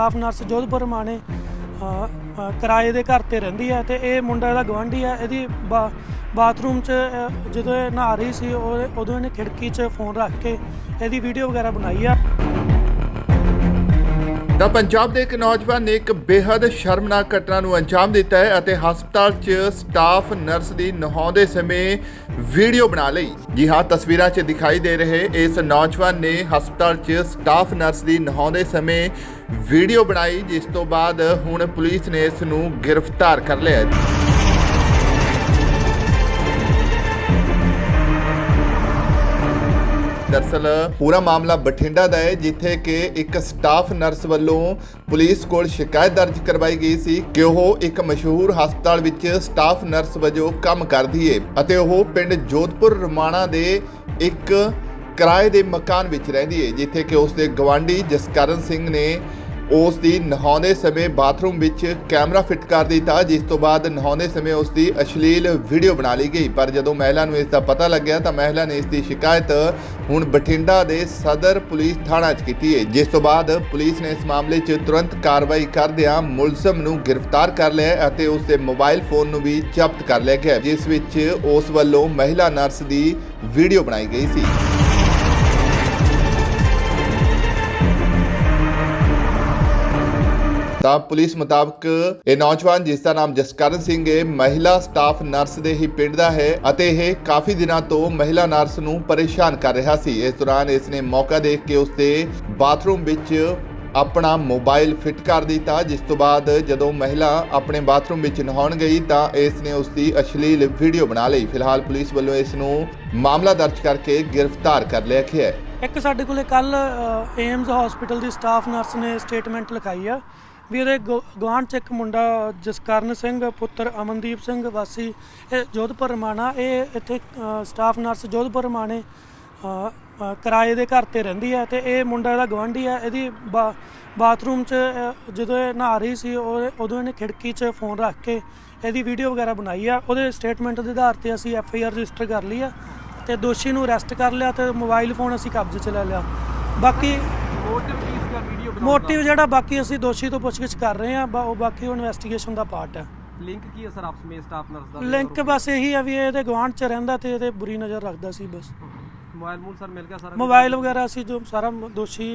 Staff nurse Jodhpur ਮਾਣੇ ਕਿਰਾਏ ਦੇ ਘਰ ਤੇ ਰਹਿੰਦੀ ਹੈ ਤੇ ਇਹ ਮੁੰਡਾ ਇਹਦਾ ਗਵਾਂਢੀ ਹੈ, ਇਹਦੀ ਬਾਥਰੂਮ 'ਚ ਜਦੋਂ ਇਹ ਨਹਾ ਰਹੀ ਸੀ, ਉਹ- ਉਦੋਂ ਇਹਨੇ ਖਿੜਕੀ 'ਚ ਫੋਨ ਰੱਖ ਕੇ ਇਹਦੀ ਵੀਡੀਓ ਵਗੈਰਾ ਬਣਾਈ ਆ। ਤਾਂ ਪੰਜਾਬ ਦੇ ਇੱਕ ਨੌਜਵਾਨ ਨੇ ਇੱਕ ਬੇहद ਸ਼ਰਮਨਾਕ ਘਟਨਾ ਨੂੰ ਅੰਜਾਮ ਦਿੱਤਾ ਹੈ ਅਤੇ ਹਸਪਤਾਲ 'ਚ ਸਟਾਫ ਨਰਸ ਦੀ ਨਹਾਉਂਦੇ ਸਮੇਂ ਵੀਡੀਓ ਬਣਾ ਲਈ। ਜੀ ਹਾਂ, ਤਸਵੀਰਾਂ 'ਚ ਦਿਖਾਈ ਦੇ ਰਹੇ ਇਸ ਨੌਜਵਾਨ ਨੇ ਹਸਪਤਾਲ 'ਚ ਸਟਾਫ ਨਰਸ ਦੀ ਨਹਾਉਂਦੇ ਸਮੇਂ ਵੀਡੀਓ ਬਣਾਈ, ਜਿਸ ਤੋਂ ਬਾਅਦ ਹੁਣ ਪੁਲਿਸ ਨੇ ਇਸ ਨੂੰ ਗ੍ਰਿਫਤਾਰ ਕਰ ਲਿਆ ਹੈ। ਦਰਸਲ ਪੂਰਾ ਮਾਮਲਾ ਬਠਿੰਡਾ ਦਾ ਹੈ, ਜਿੱਥੇ ਕਿ ਇੱਕ ਸਟਾਫ ਨਰਸ ਵੱਲੋਂ ਪੁਲਿਸ ਕੋਲ ਸ਼ਿਕਾਇਤ ਦਰਜ ਕਰਵਾਈ ਗਈ ਸੀ ਕਿ ਉਹ ਇੱਕ ਮਸ਼ਹੂਰ ਹਸਪਤਾਲ ਵਿੱਚ ਸਟਾਫ ਨਰਸ ਵਜੋਂ ਕੰਮ ਕਰਦੀ ਹੈ ਅਤੇ ਉਹ ਪਿੰਡ ਜੋਧਪੁਰ ਰਮਾਣਾ ਦੇ ਇੱਕ ਕਿਰਾਏ ਦੇ ਮਕਾਨ ਵਿੱਚ ਰਹਿੰਦੀ ਹੈ ਜਿੱਥੇ ਕਿ ਉਸ ਦੇ ਗਵਾਂਢੀ ਜਸਕਰਨ ਸਿੰਘ ਨੇ ਉਸ ਦੀ ਨਹਾਉਂਦੇ ਸਮੇਂ ਬਾਥਰੂਮ ਵਿੱਚ ਕੈਮਰਾ ਫਿੱਟ ਕਰ ਦਿੱਤਾ, ਜਿਸ ਤੋਂ ਬਾਅਦ ਨਹਾਉਂਦੇ ਸਮੇਂ ਉਸ ਦੀ ਅਸ਼ਲੀਲ ਵੀਡੀਓ ਬਣਾ ਲਈ ਗਈ। ਪਰ ਜਦੋਂ ਮਹਿਲਾ ਨੂੰ ਇਸ ਦਾ ਪਤਾ ਲੱਗਿਆ, ਤਾਂ ਮਹਿਲਾ ਨੇ ਇਸ ਦੀ ਸ਼ਿਕਾਇਤ ਹੁਣ ਬਠਿੰਡਾ ਦੇ ਸਦਰ ਪੁਲਿਸ ਥਾਣਾ 'ਚ ਕੀਤੀ ਹੈ, ਜਿਸ ਤੋਂ ਬਾਅਦ ਪੁਲਿਸ ਨੇ ਇਸ ਮਾਮਲੇ 'ਚ ਤੁਰੰਤ ਕਾਰਵਾਈ ਕਰਦਿਆਂ ਮੁਲਜ਼ਮ ਨੂੰ ਗ੍ਰਿਫਤਾਰ ਕਰ ਲਿਆ ਅਤੇ ਉਸ ਦੇ ਮੋਬਾਈਲ ਫੋਨ ਨੂੰ ਵੀ ਜ਼ਬਤ ਕਰ ਲਿਆ ਗਿਆ, ਜਿਸ ਵਿੱਚ ਉਸ ਵੱਲੋਂ ਮਹਿਲਾ ਨਰਸ ਦੀ ਵੀਡੀਓ ਬਣਾਈ ਗਈ ਸੀ। ਤਾਂ ਪੁਲਿਸ ਮੁਤਾਬਕ ਇਹ ਨੌਜਵਾਨ, ਜਿਸ ਦਾ ਨਾਮ ਜਸਕਰਨ ਸਿੰਘ ਹੈ, ਮਹਿਲਾ ਸਟਾਫ ਨਰਸ ਦੇ ਹੀ ਪਿੰਡ ਦਾ ਹੈ ਅਤੇ ਇਹ ਕਾਫੀ ਦਿਨਾਂ ਤੋਂ ਮਹਿਲਾ ਨਰਸ ਨੂੰ ਪਰੇਸ਼ਾਨ ਕਰ ਰਿਹਾ ਸੀ। ਇਸ ਦੌਰਾਨ ਇਸ ਨੇ ਮੌਕਾ ਦੇਖ ਕੇ ਉਸ ਦੇ ਬਾਥਰੂਮ ਵਿੱਚ ਆਪਣਾ ਮੋਬਾਈਲ ਫਿੱਟ ਕਰ ਦਿੱਤਾ, ਜਿਸ ਤੋਂ ਬਾਅਦ ਜਦੋਂ ਮਹਿਲਾ ਆਪਣੇ ਬਾਥਰੂਮ ਵਿੱਚ ਨਹਾਉਣ ਗਈ ਤਾਂ ਇਸ ਨੇ ਉਸ ਦੀ ਅਸ਼ਲੀਲ ਵੀਡੀਓ ਬਣਾ ਲਈ। ਫਿਲਹਾਲ ਪੁਲਿਸ ਵੱਲੋਂ ਇਸ ਨੂੰ ਮਾਮਲਾ ਦਰਜ ਕਰਕੇ ਗ੍ਰਿਫਤਾਰ ਕਰ ਲਿਆ ਗਿਆ ਹੈ। ਇੱਕ ਸਾਡੇ ਕੋਲੇ ਕੱਲ ਏਮਸ ਹਸਪੀਟਲ ਦੀ ਸਟਾਫ ਨਰਸ ਨੇ ਸਟੇਟਮੈਂਟ ਲਿਖਾਈ ਆ। ਵੀ ਉਹਦੇ ਗਵਾਂਢ ਚ ਇੱਕ ਮੁੰਡਾ ਜਸਕਰਨ ਸਿੰਘ, ਪੁੱਤਰ ਅਮਨਦੀਪ ਸਿੰਘ ਵਾਸੀ, ਇਹ ਜੋਧਪੁਰ ਰਮਾਣਾ, ਇਹ ਇੱਥੇ ਸਟਾਫ ਨਰਸ ਜੋਧਪੁਰ ਰਮਾਣੇ ਕਿਰਾਏ ਦੇ ਘਰ ਤੇ ਰਹਿੰਦੀ ਹੈ ਤੇ ਇਹ ਮੁੰਡਾ ਇਹਦਾ ਗਵਾਂਢੀ ਹੈ, ਇਹਦੀ ਬਾਥਰੂਮ 'ਚ ਜਦੋਂ ਇਹ ਨਹਾ ਰਹੀ ਸੀ, ਉਹ- ਉਦੋਂ ਇਹਨੇ ਖਿੜਕੀ 'ਚ ਫੋਨ ਰੱਖ ਕੇ ਇਹਦੀ ਵੀਡੀਓ ਵਗੈਰਾ ਬਣਾਈ ਆ, ਉਹਦੇ ਸਟੇਟਮੈਂਟ ਦੇ ਆਧਾਰ ਤੇ ਅਸੀਂ ਐਫ ਆਈ ਆਰ ਰਜਿਸਟਰ ਕਰ ਲਈ ਆ ਤੇ ਦੋਸ਼ੀ ਨੂੰ ਅਰੈਸਟ ਕਰ ਲਿਆ ਤੇ ਮੋਬਾਈਲ ਫੋਨ ਅਸੀਂ ਕਬਜ਼ੇ 'ਚ ਲੈ ਲਿਆ। ਬਾਕੀ ਮੋਟਿਵ ਕੀ ਸੀਗਾ ਵੀਡੀਓ ਬਣਾਉਣ ਮੋਟਿਵ ਜਿਹੜਾ ਬਾਕੀ ਅਸੀਂ ਦੋਸ਼ੀ ਤੋਂ ਪੁੱਛਗਿੱਛ ਕਰ ਰਹੇ ਆ ਉਹ ਬਾਕੀ ਉਹ ਇਨਵੈਸਟੀਗੇਸ਼ਨ ਦਾ ਪਾਰਟ ਹੈ। ਲਿੰਕ ਕੀ ਹੈ ਸਰ ਆਪਸ ਵਿੱਚ ਸਟਾਫ ਨਰਸ ਦਾ? ਲਿੰਕ ਬਸ ਇਹੀ ਆ ਵੀ ਇਹ ਇਹਦੇ ਗਵਾਂਢ 'ਚ ਰਹਿੰਦਾ ਤੇ ਇਹਦੇ ਬੁਰੀ ਨਜ਼ਰ ਰੱਖਦਾ ਸੀ ਬਸ। ਮੋਬਾਈਲ ਮੂਲ ਸਰ ਮਿਲ ਗਿਆ ਸਾਰਾ ਮੋਬਾਈਲ ਵਗੈਰਾ ਅਸੀਂ ਜੋ ਸਾਰਾ ਦੋਸ਼ੀ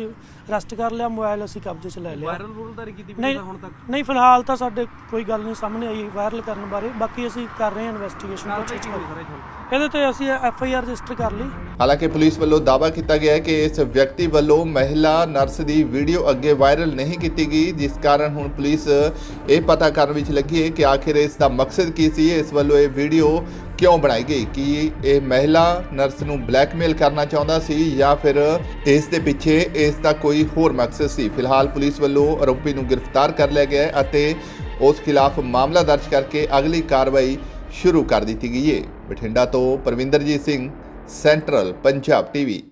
ਅਰੈਸਟ ਕਰ ਲਿਆ ਮੋਬਾਈਲ ਅਸੀਂ ਕਬਜ਼ੇ 'ਚ ਲੈ ਲਿਆ। ਵਾਇਰਲ ਰੂਲ ਤਾਂ ਨਹੀਂ ਕੀਤੀ ਵੀਡੀਓ ਹੁਣ ਤੱਕ? ਨਹੀਂ ਫਿਲਹਾਲ ਤਾਂ ਸਾਡੇ ਕੋਈ ਗੱਲ ਨਹੀਂ ਸਾਹਮਣੇ ਆਈ ਵਾਇਰਲ ਕਰਨ ਬਾਰੇ। ਬਾਕੀ ਅਸੀਂ ਕਰ ਰਹੇ ਹਾਂ ਇਨਵੈਸਟੀਗੇਸ਼ਨ ਕਾਰਵਾਈ ਪੁੱਛਗਿੱਛ ਕੀ ਕਰ ਹੋਈ ਸਰ ਇਹ ਹੁਣ। ਇਹਦੇ ਤੇ ਅਸੀਂ ਐਫ ਆਈ ਆਰ ਰਜਿਸਟਰ ਕਰ ਲਈ। ਹਾਲਾਂਕਿ ਪੁਲਿਸ ਵੱਲੋਂ ਦਾਅਵਾ ਕੀਤਾ ਗਿਆ ਹੈ ਕਿ ਇਸ ਵਿਅਕਤੀ ਵੱਲੋਂ ਮਹਿਲਾ ਨਰਸ ਦੀ ਵੀਡੀਓ ਅੱਗੇ ਵਾਇਰਲ ਨਹੀਂ ਕੀਤੀ ਗਈ ਜਿਸ ਕਾਰਨ ਹੁਣ ਪੁਲਿਸ ਇਹ ਪਤਾ ਕਰਨ ਵਿੱਚ ਲੱਗੀ ਹੈ ਕਿ ਆਖਿਰ ਇਸ ਦਾ ਮਕਸਦ ਕੀ ਸੀ। ਇਸ ਵੱਲੋਂ ਇਹ ਵੀਡੀਓ ਕਿਉਂ ਬਣਾਈ ਗਈ? ਕਿ ਇਹ ਮਹਿਲਾ ਨਰਸ ਨੂੰ ਬਲੈਕਮੇਲ ਕਰਨਾ ਚਾਹੁੰਦਾ ਸੀ ਜਾਂ ਫਿਰ ਇਸ ਦੇ ਪਿੱਛੇ ਇਸ ਦਾ ਕੋਈ ਹੋਰ ਮਕਸਦ ਸੀ? ਫਿਲਹਾਲ ਪੁਲਿਸ ਵੱਲੋਂ ਆਰੋਪੀ ਨੂੰ ਗ੍ਰਿਫਤਾਰ ਕਰ ਲਿਆ ਗਿਆ ਹੈ ਅਤੇ ਉਸ ਖਿਲਾਫ ਮਾਮਲਾ ਦਰਜ ਕਰਕੇ ਅਗਲੀ ਕਾਰਵਾਈ ਸ਼ੁਰੂ ਕਰ ਦਿੱਤੀ ਗਈ ਹੈ। ਬਠਿੰਡਾ ਤੋਂ ਪਰਵਿੰਦਰਜੀਤ ਸਿੰਘ, ਸੈਂਟਰਲ ਪੰਜਾਬ ਟੀਵੀ।